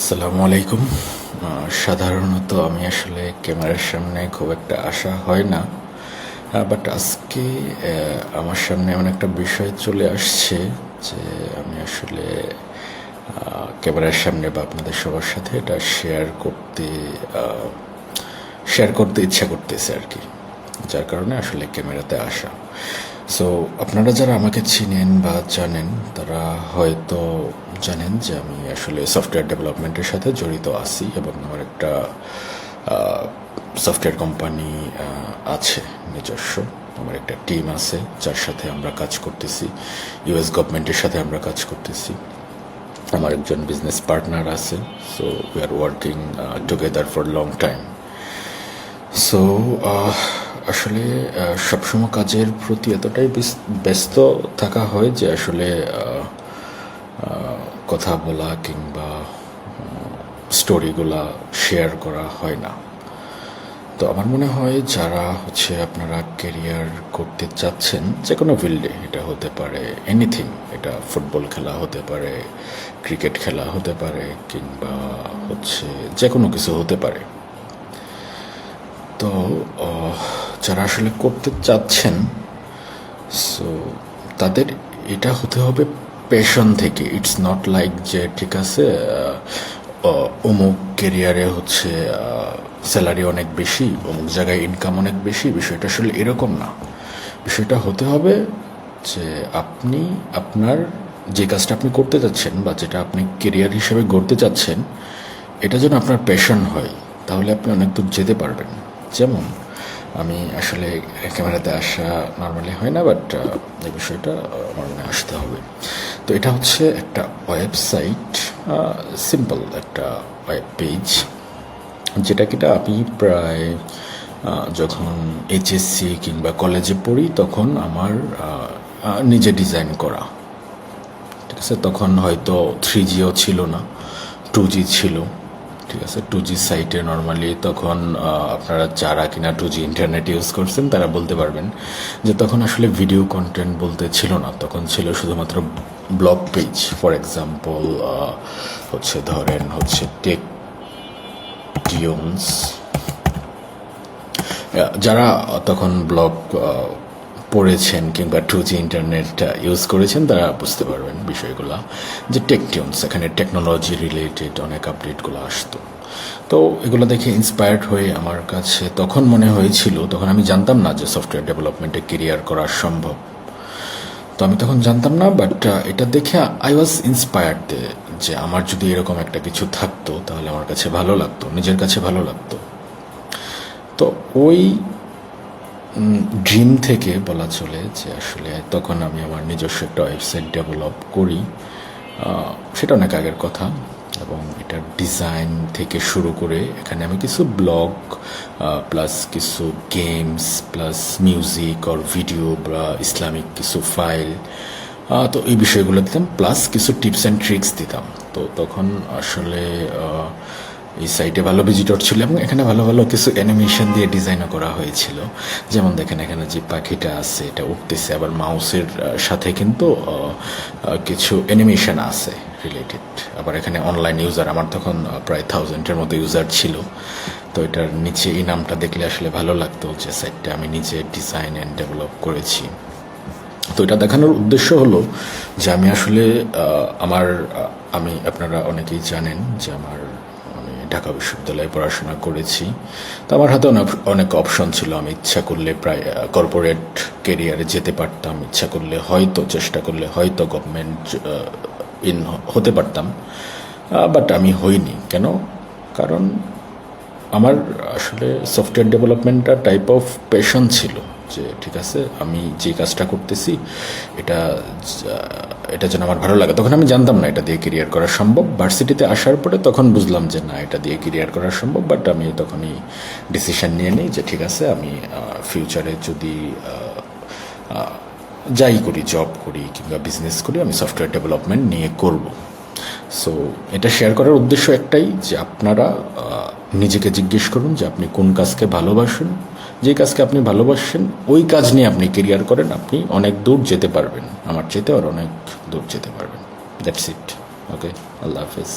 আসসালামু আলাইকুম। সাধারণত আমি আসলে ক্যামেরার সামনে খুব একটা আসা হয় না। বাট আজকে আমার সামনে এমন একটা বিষয় চলে আসছে যে আমি আসলে ক্যামেরার সামনে বা আপনাদের সবার সাথে এটা শেয়ার করতে শেয়ার করতে ইচ্ছা করতেছে আর কি, যার কারণে আসলে ক্যামেরাতে আসা। সো আপনারা যারা আমাকে চিনেন বা জানেন, তারা হয়তো জানেন যে আমি আসলে সফটওয়্যার ডেভেলপমেন্টের সাথে জড়িত আছি এবং আমার একটা সফটওয়্যার কোম্পানি আছে নিজস্ব। আমার একটা টিম আছে যার সাথে আমরা কাজ করতেছি। ইউএস গভর্নমেন্টের সাথে আমরা কাজ করতেছি। আমার একজন বিজনেস পার্টনার আছে। So we are working together for long time so আসলে সবসময় কাজের প্রতি এতটাই ব্যস্ত থাকা হয় যে আসলে কথা বলা কিংবা স্টোরিগুলা শেয়ার করা হয় না। তো আমার মনে হয় যারা হচ্ছে আপনারা কেরিয়ার করতে চাচ্ছেন যে কোনো ফিল্ডে এটা হতে পারে এনিথিং এটা ফুটবল খেলা হতে পারে ক্রিকেট খেলা হতে পারে, কিংবা হচ্ছে যে কোনো কিছু হতে পারে। তো যারা আসলে করতে চাচ্ছেন সো তাদের এটা হতে হবে পেশন থেকে ইটস নট লাইক যে, ঠিক আছে অমুক কেরিয়ারে হচ্ছে স্যালারি অনেক বেশি, অমুক জায়গায় ইনকাম অনেক বেশি, বিষয়টা আসলে এরকম না। বিষয়টা হতে হবে যে, আপনি, আপনার যে কাজটা আপনি করতে যাচ্ছেন বা যেটা আপনি কেরিয়ার হিসেবে গড়তে চাচ্ছেন, এটা যেন আপনার প্যাশন হয়, তাহলে আপনি অনেক দূর যেতে পারবেন। যেমন, আমি আসলে ক্যামেরাতে আসা নর্মালি হয় না বাট এই বিষয়টা আমার মনে আসতে হবে। তো এটা হচ্ছে একটা ওয়েবসাইট সিম্পল একটা ওয়েব পেজ যেটা কিটা আমি প্রায় যখন এইচএসসি কিংবা কলেজে পড়ি তখন আমার নিজে ডিজাইন করা। ঠিক আছে? তখন হয়তো থ্রি জিও ছিল না টু জি ছিল। ঠিক আছে টু জি সাইটে নর্মালি তখন আপনারা যারা কিনা টু জি ইন্টারনেট ইউজ করছেন, তারা বলতে পারবেন যে তখন আসলে ভিডিও কন্টেন্ট বলতে ছিল না। তখন ছিল শুধুমাত্র ব্লগ পেজ ফর এক্সাম্পল হচ্ছে ধরেন হচ্ছে টেক টিউনস যারা তখন ব্লগ পড়েছেন কিংবা টু জি ইন্টারনেট ইউজ করেছেন, তারা বুঝতে পারবেন বিষয়গুলো। যে টেকটিউনস এখানে টেকনোলজি রিলেটেড অনেক আপডেটগুলো আসতো। তো এগুলো দেখে ইন্সপায়ার্ড হয়ে আমার কাছে তখন মনে হয়েছিল, তখন আমি জানতাম না যে সফটওয়্যার ডেভেলপমেন্টে কেরিয়ার করা সম্ভব। তো আমি তখন জানতাম না বাট এটা দেখে আই ওয়াজ ইন্সপায়ার্ড যে আমার যদি এরকম একটা কিছু থাকতো, তাহলে আমার কাছে ভালো লাগতো, নিজের কাছে ভালো লাগতো। তো ওই ড্রিম থেকে বলা চলে যে আসলে তখন আমি আমার নিজস্ব একটা ওয়েবসাইট ডেভেলপ করি। সেটা অনেক আগের কথা এবং এটার ডিজাইন থেকে শুরু করে এখানে আমি কিছু ব্লগ প্লাস কিছু games plus music or video বা ইসলামিক কিছু ফাইল তো এই বিষয়গুলো দিতাম প্লাস কিছু টিপস অ্যান্ড ট্রিক্স দিতাম। তো তখন আসলে এই সাইটে ভালো ভিজিটর ছিল এবং এখানে ভালো ভালো কিছু অ্যানিমেশন দিয়ে ডিজাইনও করা হয়েছিল। যেমন দেখেন এখানে যে পাখিটা আছে, এটা উঠতেছে আবার মাউসের সাথে কিন্তু কিছু অ্যানিমেশন আছে রিলেটেড আবার এখানে অনলাইন ইউজার আমার তখন প্রায় থাউজেন্ডের মতো ইউজার ছিল। তো এটার নিচে এই নামটা দেখলে আসলে ভালো লাগতো যে সাইটটা আমি নিজে ডিজাইন অ্যান্ড ডেভেলপ করেছি। তো এটা দেখানোর উদ্দেশ্য হলো যে আমি আসলে আমার আমি, আপনারা অনেকেই জানেন যে আমার আমি ঢাকা বিশ্ববিদ্যালয়ে পড়াশোনা করেছি। তো আমার হাতে অনেক অপশন ছিল। আমি ইচ্ছা করলে প্রায় কর্পোরেট কেরিয়ারে যেতে পারতাম। ইচ্ছা করলে হয়তো, চেষ্টা করলে হয়তো গভর্নমেন্ট ইন হতে পারতাম। বাট আমি হইনি। কেন? কারণ আমার আসলে সফটওয়্যার ডেভেলপমেন্টটা টাইপ অফ প্যাশন ছিল। যে, ঠিক আছে, আমি যে কাজটা করতেছি, এটা এটা যেন আমার ভালো লাগে। তখন আমি জানতাম না এটা দিয়ে কেরিয়ার করা সম্ভব। ভার্সিটিতে আসার পরে তখন বুঝলাম যে, না, এটা দিয়ে কেরিয়ার করা সম্ভব। বাট আমি তখনই ডিসিশন নিয়ে নিই যে, ঠিক আছে, আমি ফিউচারে যদি যাই করি জব করি কিংবা বিজনেস করি, আমি সফটওয়্যার ডেভেলপমেন্ট নিয়ে করব। সো এটা শেয়ার করার উদ্দেশ্য একটাই যে, আপনারা নিজেকে জিজ্ঞেস করুন যে, আপনি কোন কাজকে ভালোবাসেন? যে কাজকে আপনি ভালোবাসেন, ওই কাজ নিয়ে আপনি কেরিয়ার করেন, আপনি অনেক দূর যেতে পারবেন। আমার চেতে আর অনেক দূর যেতে পারবেন। দ্যাটস ইট ওকে আল্লাহ হাফেজ।